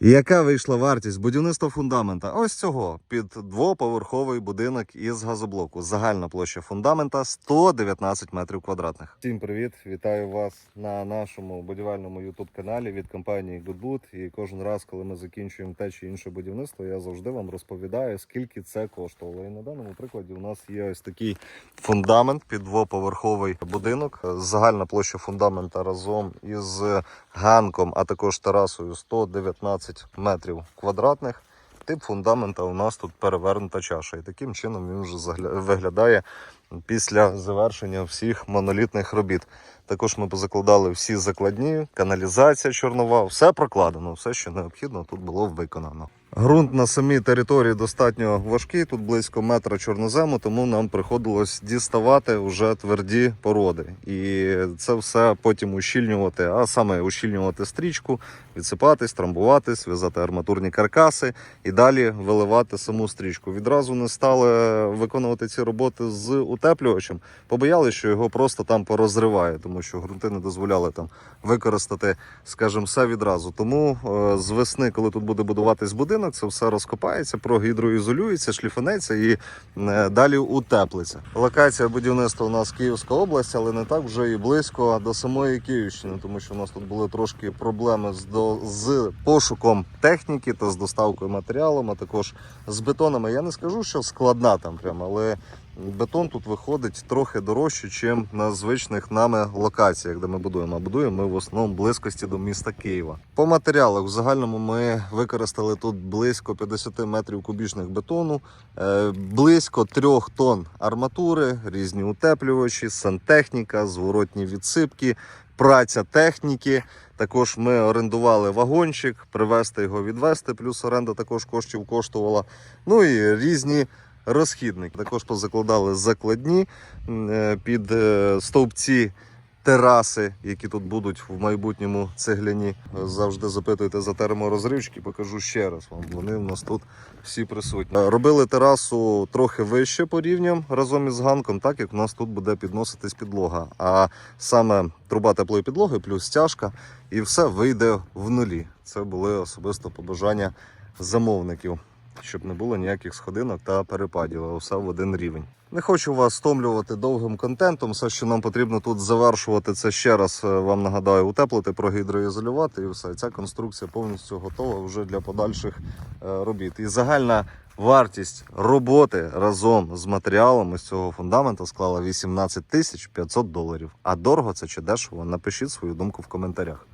Яка вийшла вартість будівництва фундамента? Ось цього під двоповерховий будинок із газоблоку. Загальна площа фундамента 119 метрів квадратних. Всім привіт! Вітаю вас на нашому будівельному youtube каналі від компанії Goodwood. І кожен раз, коли ми закінчуємо те чи інше будівництво, я завжди вам розповідаю, скільки це коштувало. І на даному прикладі у нас є ось такий фундамент під двоповерховий будинок. Загальна площа фундамента разом із ганком, а також терасою 119 метрів квадратних. Тип фундамента у нас тут перевернута чаша. І таким чином він вже виглядає після завершення всіх монолітних робіт. Також ми позакладали всі закладні, каналізація чорнова, все прокладено, все, що необхідно, тут було виконано. Ґрунт на самій території достатньо важкий, тут близько метра чорнозему, тому нам приходилось діставати вже тверді породи. І це все потім ущільнювати, а саме ущільнювати стрічку, відсипатись, трамбуватись, в'язати арматурні каркаси і далі виливати саму стрічку. Відразу не стали виконувати ці роботи з утеплювачем, побоялися, що його просто там порозриває, тому що ґрунти не дозволяли там використати, скажімо, все відразу. Тому е, з весни, коли тут буде будуватись будинок, це все розкопається, прогідроізолюється, шліфанеться і е, далі утеплиться. Локація будівництва у нас Київська область, але не так вже і близько до самої Київщини, тому що у нас тут були трошки проблеми з, до, з пошуком техніки та з доставкою матеріалу, а також з бетонами. Я не скажу, що складна там прямо, але бетон тут виходить трохи дорожче, ніж на звичних нами локаціях, де ми будуємо. А будуємо ми в основному близькості до міста Києва. По матеріалах в загальному ми використали тут близько 50 метрів кубічних бетону, е, близько 3 тонн арматури, різні утеплювачі, сантехніка, зворотні відсипки, праця техніки. Також ми орендували вагончик, привезти його відвезти, плюс оренда також коштів коштувала. Ну і різні розхідники. Також позакладали закладні е, під е, стовпці. Тераси, які тут будуть в майбутньому цегляні, завжди запитуйте за терморозривчики. Покажу ще раз вам. Вони в нас тут всі присутні. Е, Робили терасу трохи вище по рівням разом із ганком, так як у нас тут буде підноситись підлога. А саме труба теплої підлоги плюс стяжка, і все вийде в нулі. Це були особисто побажання замовників, щоб не було ніяких сходинок та перепадів, а все в один рівень. Не хочу вас стомлювати довгим контентом. Все, що нам потрібно тут завершувати, це ще раз е, вам нагадаю, утеплити, прогідроізолювати і все. Ця конструкція повністю готова вже для подальших е, робіт. І загальна вартість роботи разом з матеріалами з цього фундаменту склала 18 тисяч 500 доларів. А дорого це чи дешево? Напишіть свою думку в коментарях.